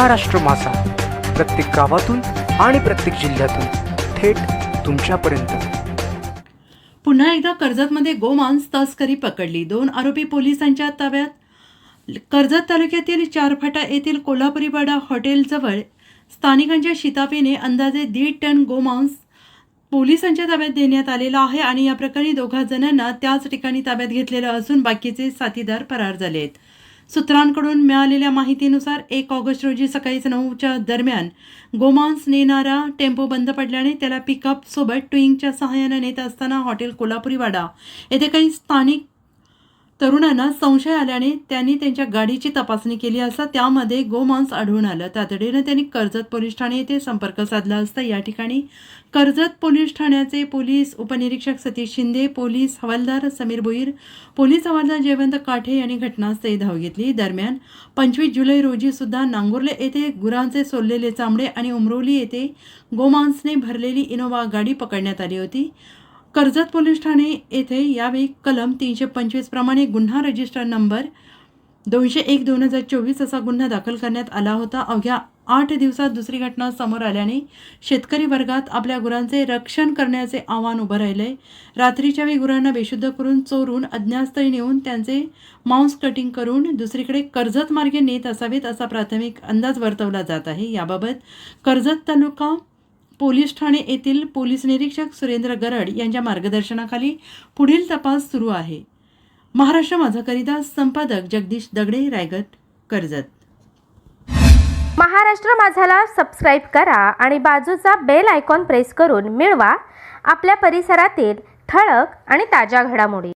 महाराष्ट्र मासा. प्रत्येक गावातून आणि प्रत्येक जिल्ह्यातून थेट तुमच्यापर्यंत. पुन्हा एकदा कर्जतमध्ये गोमांस तस्करी पकडली. दोन आरोपी पोलिसांच्या ताब्यात. कर्जत तालुक्यातील चारफाटा येथील कोल्हापुरी वाडा हॉटेलजवळ स्थानिकांच्या शितापीने अंदाजे दीड टन गोमांस पोलिसांच्या ताब्यात देण्यात आलेला आहे आणि या प्रकरणी दोघा जणांना त्याच ठिकाणी ताब्यात घेतलेलं असून बाकीचे साथीदार फरार झाले आहेत सूत्रांकडून मिळालेल्या माहितीनुसार एक ऑगस्ट रोजी सकाळी नऊच्या दरम्यान गोमांस नेणारा टेम्पो बंद पडल्याने त्याला पिकअप सोबत ट्विंगच्या सहाय्याने नेत असताना हॉटेल कोल्हापुरी वाडा येथे काही स्थानिक तरुणांना संशय आल्याने त्यांनी त्यांच्या गाडीची तपासणी केली असता त्यामध्ये गोमांस आढळून आलं. तातडीनं त्यांनी कर्जत पोलीस ठाणे येथे संपर्क साधला असता. या ठिकाणी कर्जत पोलीस ठाण्याचे पोलीस उपनिरीक्षक सतीश शिंदे पोलीस हवालदार समीर भोईर पोलीस हवालदार जयवंत काठे यांनी घटनास्थळी धाव घेतली. दरम्यान पंचवीस जुलै रोजी सुद्धा नांगुर्ले येथे गुरांचे सोललेले चांबडे आणि उमरोली येथे गोमांसने भरलेली इनोवा गाडी पकडण्यात आली होती. कर्जत पोलीस ठाणे येथे यावेळी कलम तीनशे पंचवीस प्रमाणे गुन्हा रजिस्टर नंबर दोनशे एक दोन हजार चोवीस असा गुन्हा दाखल करण्यात आला होता. अवघ्या आठ दिवसात दुसरी घटना समोर आल्याने शेतकरी वर्गात आपल्या गुरांचे रक्षण करण्याचे आव्हान उभं राहिले रात्रीच्या वेळी गुरांना बेशुद्ध करून चोरून अज्ञातस्थळी नेऊन त्यांचे मांस कटिंग करून दुसरीकडे कर्जत मार्गे नेत असावेत असा प्राथमिक अंदाज वर्तवला जात आहे. याबाबत कर्जत तालुका पोलीस ठाणे येथील पोलीस निरीक्षक सुरेंद्र गरड यांच्या मार्गदर्शनाखाली पुढील तपास सुरू आहे. महाराष्ट्र माझाकरिता संपादक जगदीश दगडे रायगड कर्जत. महाराष्ट्र माझाला सबस्क्राईब करा आणि बाजूचा बेल आयकॉन प्रेस करून मिळवा. आपल्या परिसरातील ठळक आणि ताज्या घडामोडी.